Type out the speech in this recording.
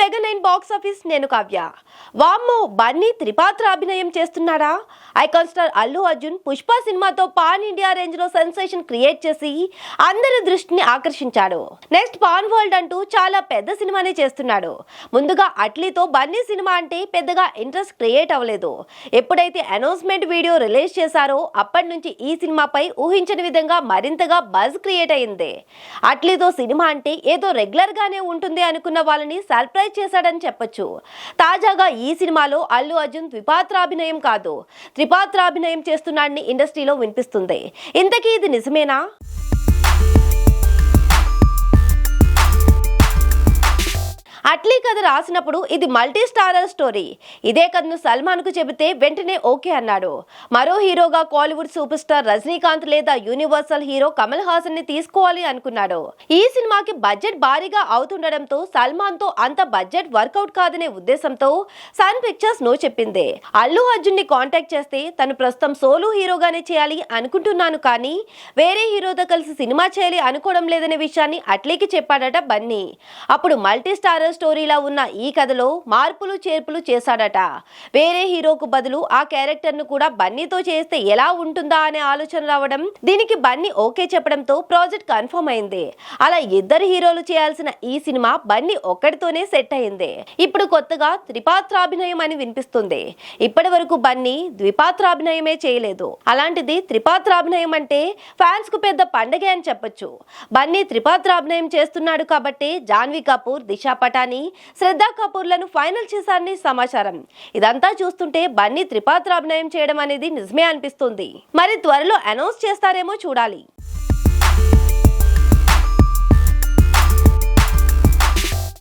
Mega nine box office నేను కావ్య. వామ్మో బన్నీ త్రిపాత్ర అభినయం చేస్తున్నాడా? ఐకాన్ స్టార్ అల్లు అర్జున్ పుష్ప సినిమాతో పాన్ ఇండియా రేంజ్లో సెన్సేషన్ క్రియేట్ చేసి అందరి దృష్టిని ఆకర్షించాడు. నెక్స్ట్ పాన్ వరల్డ్ అంటూ చాలా పెద్ద సినిమానే చేస్తున్నాడు. ముందుగా అట్లీతో బన్నీ సినిమా అంటే పెద్దగా ఇంట్రెస్ట్ క్రియేట్ అవ్వలేదు. ఎప్పుడైతే అనౌన్స్మెంట్ వీడియో రిలీజ్ చేశారో అప్పటి నుంచి ఈ సినిమాపై ఊహించని విధంగా మరింతగా బజ్ క్రియేట్ అయింది. అట్లీతో సినిమా అంటే ఏదో రెగ్యులర్ గానే ఉంటుంది అనుకున్న వాళ్ళని సర్ప్రైజ్ చేశాడని చెప్పొచ్చు. తాజాగా ఈ సినిమాలో అల్లు అర్జున్ ద్విపాత్రాభినయం కాదు. త్రిపాత్రాభినయం చేస్తున్నాడని ఇండస్ట్రీలో వినిపిస్తుంది. ఇంతకీ ఇది నిజమేనా? అట్లీ కథ రాసినప్పుడు ఇది మల్టీ స్టారర్ స్టోరీ. ఇదే కథను సల్మాన్కు చెబితే వెంటనే ఓకే అన్నాడు. మరో హీరోగా కాలీవుడ్ సూపర్ స్టార్ రజనీకాంత్ లేదా యూనివర్సల్ హీరో కమల్ హాసన్ని తీసుకోవాలి అనుకున్నాడు. ఈ సినిమాకి బడ్జెట్ భారీగా అవుతుండడంతో సల్మాన్తో అంత బడ్జెట్ వర్కౌట్ కాదనే ఉద్దేశంతో సన్ పిక్చర్స్ నో చెప్పింది. అల్లు అర్జున్ని కాంటాక్ట్ చేస్తే తను ప్రస్తుతం సోలో హీరోగానే చేయాలి అనుకుంటున్నాను కానీ వేరే హీరోతో కలిసి సినిమా చేయాలి అనుకోవడం లేదనే విషయాన్ని అట్లీకి చెప్పాడట బన్నీ. అప్పుడు మల్టీ స్టారర్ స్టోరీలా ఉన్న ఈ కథలో మార్పులు చేర్పులు చేశాడట. వేరే హీరోకు బదులు ఆ క్యారెక్టర్ను కూడా బన్నీతో చేస్తే ఎలా ఉంటుందా అనే ఆలోచన రావడం దీనికి బన్నీ ఓకే చెప్పడంతో ప్రాజెక్ట్ కన్ఫర్మ్ అయింది. అలా ఇద్దరు హీరోలు చేయాల్సిన ఈ సినిమా బన్నీ ఒక్కడితోనే సెట్ అయింది. ఇప్పుడు కొత్తగా త్రిపాత్రాభినయం అని వినిపిస్తుంది. ఇప్పటి వరకు బన్నీ ద్విపాత్రాభినయమే చేయలేదు. అలాంటిది త్రిపాత్రాభినయం అంటే ఫ్యాన్స్కు పెద్ద పండగే అని చెప్పొచ్చు. బన్నీ త్రిపాత్రాభినయం చేస్తున్నాడు కాబట్టి జాన్వీ కపూర్ దిశా పటాని శ్రద్ధా కపూర్లను ఫైనల్ చేశారని సమాచారం. ఇదంతా చూస్తుంటే బన్నీ త్రిపాత్రాభినయం చేయడం అనేది నిజమే అనిపిస్తుంది. మరి త్వరలో అనౌన్స్ చేస్తారేమో చూడాలి.